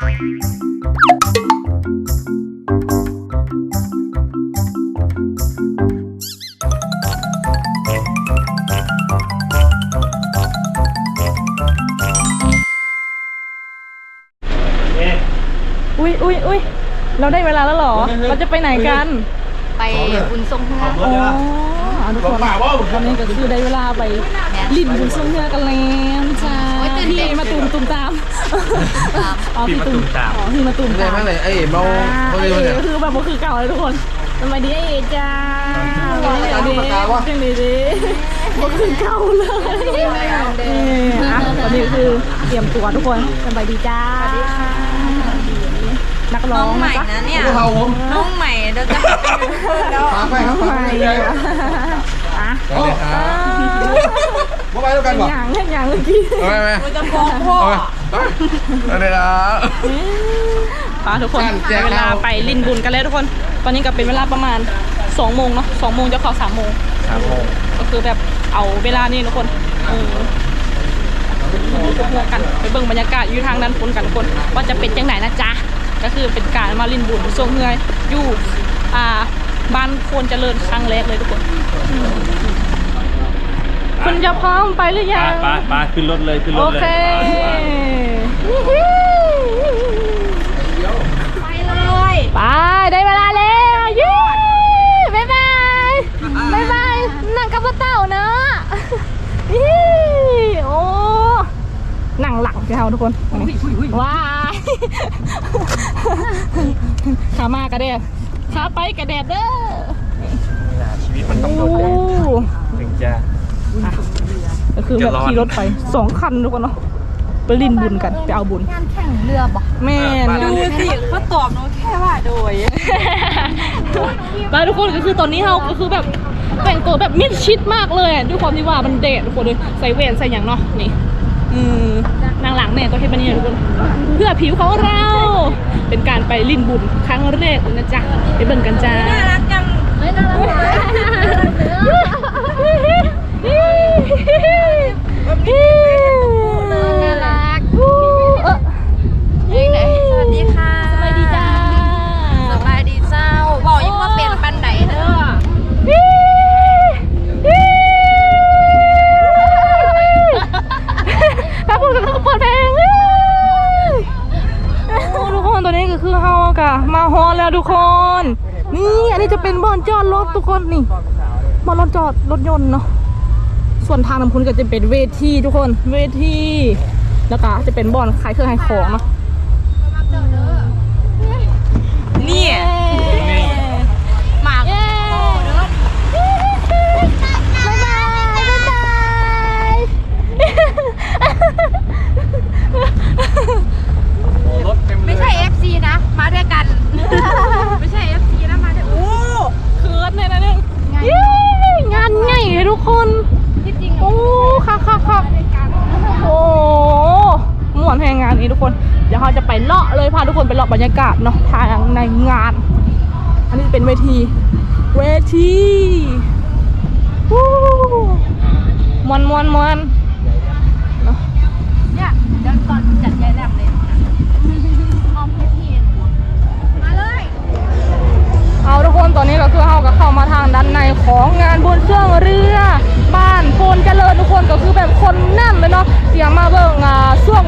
อุ้ยอุ้ยอุ้ยเราได้เวลาแล้วเหรอ เราจะไปไหนกัน ไปบุญทรงเฮืออ๋อเอาทุกคนตอนนี้ก็คือได้เวลาไปลิ้นบุญทรงเฮือกันแล้วจ้าพี่มาตูมตูมตาม อ๋อพี่ตูมตาม อ๋อพี่มาตูมไม่ได้ตาม มากเลยไอ้เบาอ่าเขาไอ้เรียกว่าเอ๋เนี่ยก็คือแบบว่าคือเก่าเลยทุกคนสมัยดีไอ้เอ๋จ้าปากกาดูปากกาวะ จังดีดีบ่คือเก่าเลยเอออะตอนนี้คือเตรียมตัวทุกคนสบายดีจ้านักร้น้อองงใหม่จ๊นะเนี่ย พวกเขาผมน้องใหม่เดี๋ยวจะเป็นยูทูบเบอร์แล้วฝากไปครับฝากไปเลยอะ สวัสดีครับ มาไปด้วยกันเป็นป่ะอย่างเล่นอย่างเมื่อกี้เอาไปไหมเราจะฟ้องพ่อเอาไปเอาไปเลยนะป้าทุกคนการแจกเวลาเราไปลินบุญกันแล้วทุกคน ตอนนี้ก็เป็นเวลาประมาณ2โมงเนาะ2โมงจะเข้า3โมงครับผมก็คือแบบเอาเวลานี่ทุกคนเออพวกกันไปเบิ่งบรรยากาศอยู่ทางด้านบนกันทุกคน ว่าจะเป็นจังไหนนะจ๊ะก็คือเป็นการมาลินบุญทรงเฮือยอยู่อ่าบ้านโคนเจริญครั้งแรกเลยทุกคนอืม คุณจะพร้อมไปหรือยังปาปาขึ้นรถเลยขึ้นรโอถเลยเคไปเลยไปได้เวลาแล้วยูบ๊ายบายบ๊ายบายนั่งกับพ่อเต่าเนอะยี่โอ้นั่งหลังพี่เฮาทุกคนว้ายขามากระเด็ดขาไปกระเด็ดเด้อชีวิตมันต้องโอ้โดนถึงจะ ก็คือแบบขี่รถไปสองคันทุกคนเนาะไปลินบุญกันไปเอาบุญงานแข่งเรือบอกแม่นดูสิเขาตอบหนูแค่ว่าโดยแล้วทุกคนก็คือตอนนี้เราก็คือแบบแต่งตัวแบบมิดชิดมากเลยอะด้วยความที่ว่ามันแดดทุกคนเลยใส่เวรใส่อย่างเนาะนี่อืมนางหลังเนี่ยตัวเฮดบันนี่ทุกคน เพื่อผิวของเรา เป็นการไปลินบุญครั้งแรกเลยนะจ๊ะไปเบิ่งกันจ้าน่ารักจังไม่น่ารักเลย น่ารักเออเฮ้ยไหนสวัสดีค่ะสบายดีจ้าสบายดีเจ้าบอกยิ่งว่าเป็นปันไดเด้อถ้าพูดกันก็เปิดเพลงโอ้ทุกคนตอนนี้ก็คือเฮากะมาฮอนแล้วทุกคน นี่อันนี้จะเป็นบ่อนจอดรถทุกคนนี่บ่อนรถจอดรถยนต์เนาะ ส่วนทางน้ำพุนก็จะเป็นเวทีทุกคนเวทีแล้วก็จะเป็นบ่อนขายเครื่องขายของเนาะนี่หมากเย้บ๊ายบายบ๊ายบายรถเต็มเลยไม่ใช่ FC นะ มาด้วยกัน ไม่ใช่ FC นะ มาด้วยโอ้เขินเลยนะเนี่ยเย้งานใหญ่เลยทุกคนที่จริง โอ้ค่ะค่ะค่ะโอ้ม่วนแพงงานนี้ทุกคน เดี๋ยวเราจะไปเลาะเลยพาทุกคนไปเลาะบรรยากาศเนาะทางในงาน อันนี้เป็นเวที เวทีวู้มวนมวนมวนเนี่ยเดี๋ยวตอนจัดยายแลบเลยมองพี่พีนมาเลย เอาทุกคนตอนนี้ก็คือเราก็เข้ามาทางด้านในของงานบนเครื่องเรือ บ้านโพนเจริญทุกคนก็คือแบบคนแน่นเลยเนาะเสียงมาเบิ่งอ่าช่วง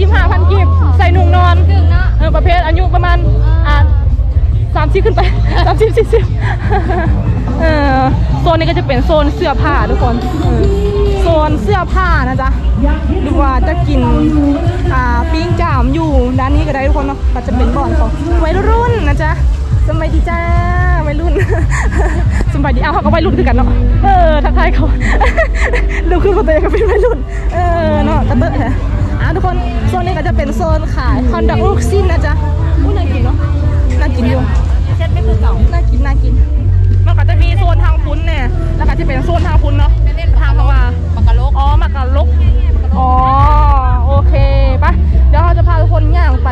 สิบห้าพันกีบใส่หนุ่งนอนถึงเนาะ เออประเภทอายุประมาณอ่าสามสิบขึ้นไป สามสิบสี่สิบเออโซนนี้ก็จะเป็นโซนเสื้อผ้าทุกคนเออโซนเสื้อผ้านะจ๊ะหรือว่าจะกินอ่าปิ้งจ่ามอยู่ด้านนี้ก็ได้ทุกคนเนาะก็จะเป็นบ่อนของวัยรุ่นนะจ๊ะสมัยดีจ้าวัยรุ่นสมัยดีเอาเขาก็วัยรุ่นคือกันเนาะเออทักทายเขา ดูขึ้นมาตัวเองก็เป็นวัยรุ่น เออเนาะกระเตอะแฮะ อะทุกคนโซนนี้ก็จะเป็นโซนขายคอนดักลูกซินนะจ๊ะอุ้ยน่ากินเนาะน่ากินอยู่เช็ดไม่คือเก่าน่ากินน่ากินมันก็จะมีโซนทางพุ้นเนี่ยแล้วก็จะเป็นโซนทางพุ้นเนาะทางเข้ามาปากกะโลกอ๋อมากะลกอ๋อโอเคปะเดี๋ยวเราจะพาทุกคนย่างไป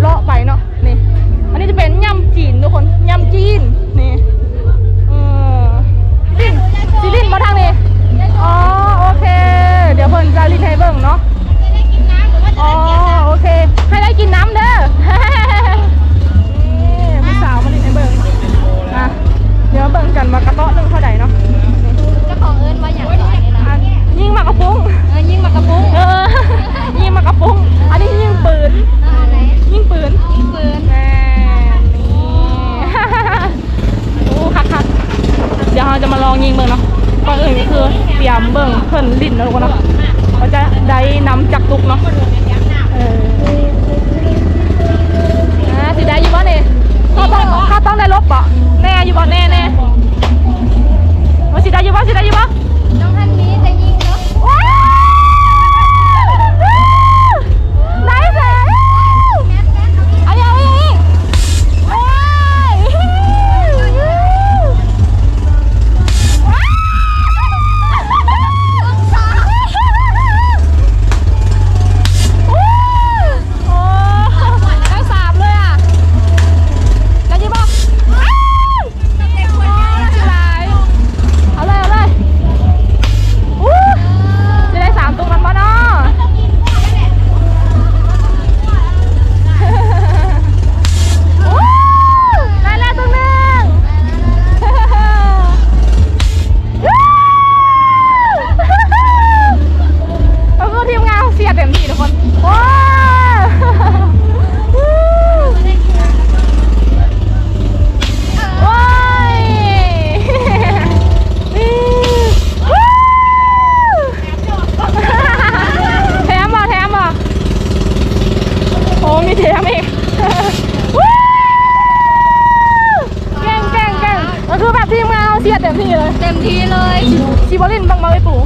เลาะไปเนาะนี่อันนี้จะเป็นยำจีนทุกคนยำจีนนี่ เออลินซิลินมาทางนี้ อ๋อ โอเค เดี๋ยวเพิ่นจะลินให้เบิ่งเนาะ อ๋อ โอเค ให้ได้กินน้ำเด้อ นี่พี่สาวมาลินให้เบิ่งอะเดี๋ยวเบิ่งกันว่ากระเตาะหนึงเท่าใดเนาะ เจ้าของเอิ้นว่าอย่างไรนี่นะ อะยิงมากระปุ้ง เออยิ่งมากระปุ้ง เออ ยิงมากระปุ้ง อันนี้ยิงปืน อ่าไหน ยิงปืน ยิงปืน แม่นี่ โอ้คักคัก เราจะมาลองยิงเบิ่งเนาะก่อนอื่นก็คือเตรียมเบิ่งเพิ่นลิ้นแล้วก็เนาะเราจะได้นำจักตุกเนาะเอออ่าสิได้อยู่บ่เนี่ยเขาต้องเขาต้องได้ลบบ่แน่อยู่บ่แน่แน่ว่าสิได้อยู่บ่สิได้อยู่บ่ ก่งก็คือแบบทีมงานเอาเสียเต็มที่เลย เต็มที่เลยชิบอลินบังมาไปปู่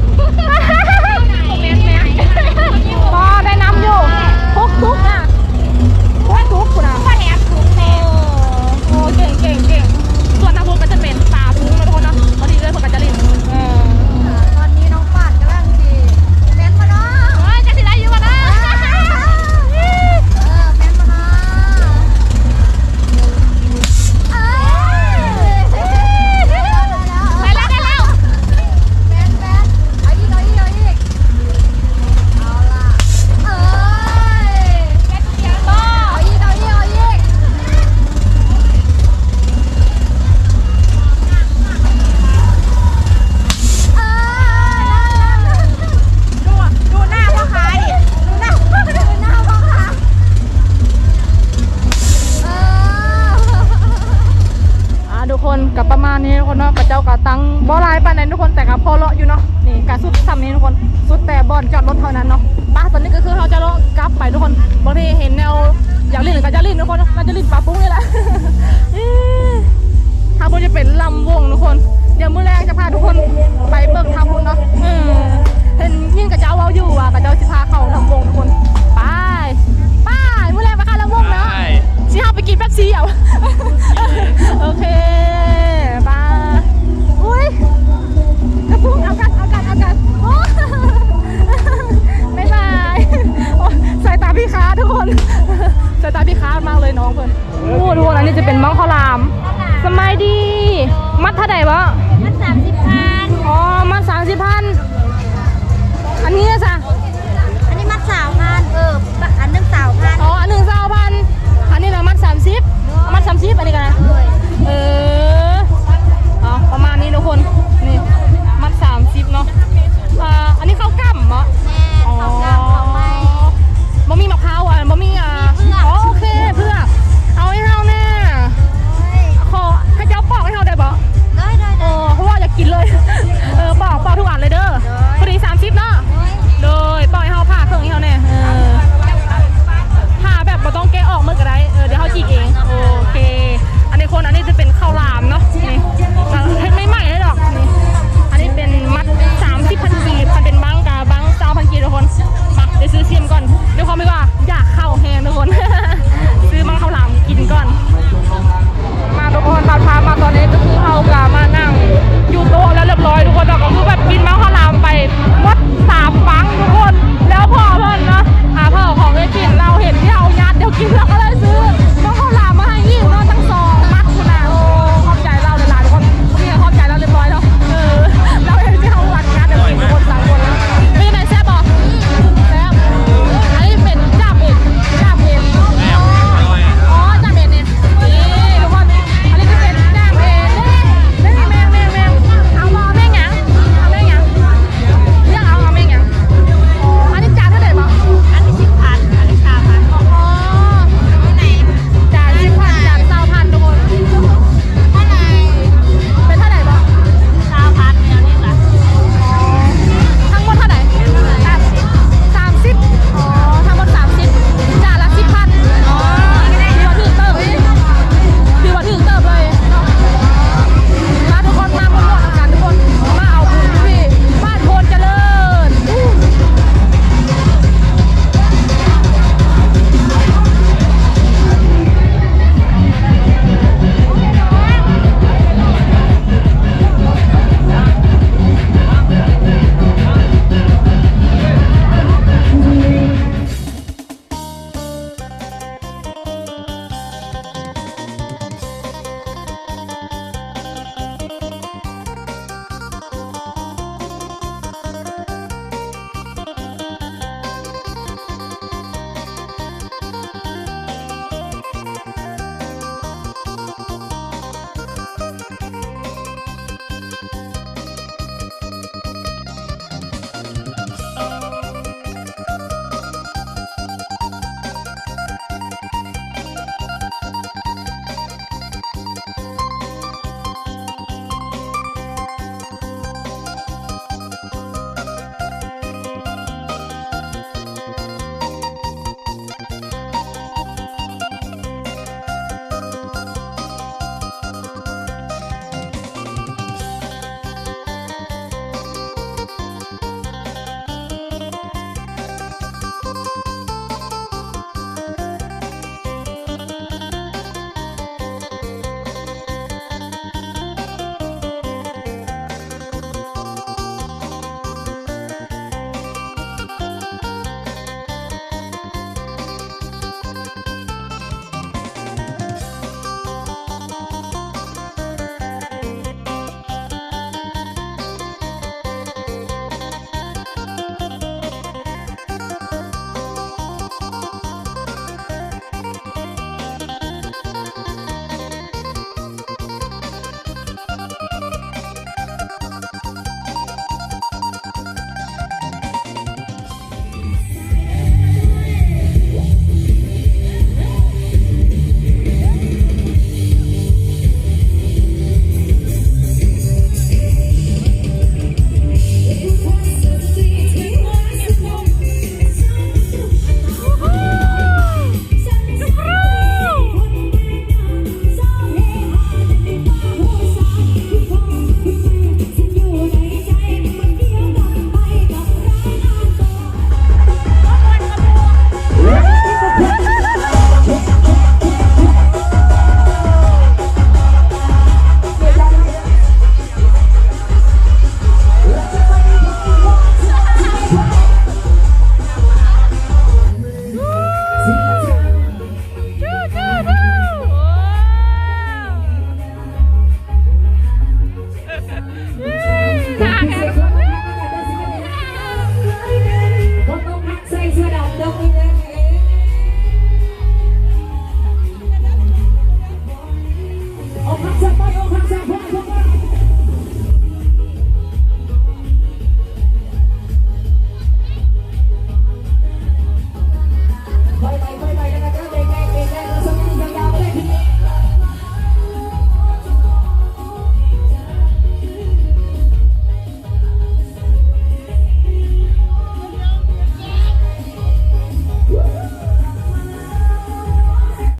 แม่นแม่นพอได้น้ำอยู่ทุกทุก กคนกับประมาณนี้ทุกคนเนาะกับเจ้ากับตังบอลายปานไหนทุกคนแต่กับพอเลาะอยู่เนาะนี่การสุดซ้ำนี้ทุกคนสุดแต่บอลจอดรถเท่านั้นเนาะป้าตอนนี้ก็คือเขาจะเลาะกลับไปทุกคนบางทีเห็นแนวอยากลิ้นหรือกัจะลิ้นทุกคนเราจะลิ้นปลาปุ้งนี่แหละทางบนจะเป็นลำวงทุกคน เดี๋ยวมือแรกจะพาทุกคนไปเบิกทาำบุญเนาะเห็นยิ่งกับเจ้าเอาอยู่อะกับเจ้าจะพาเขาลำวงทุกคนไปไปมือแรกไปค่ะลำวงเนาะชิฮาไปกินแป๊บซี่เอาโอเค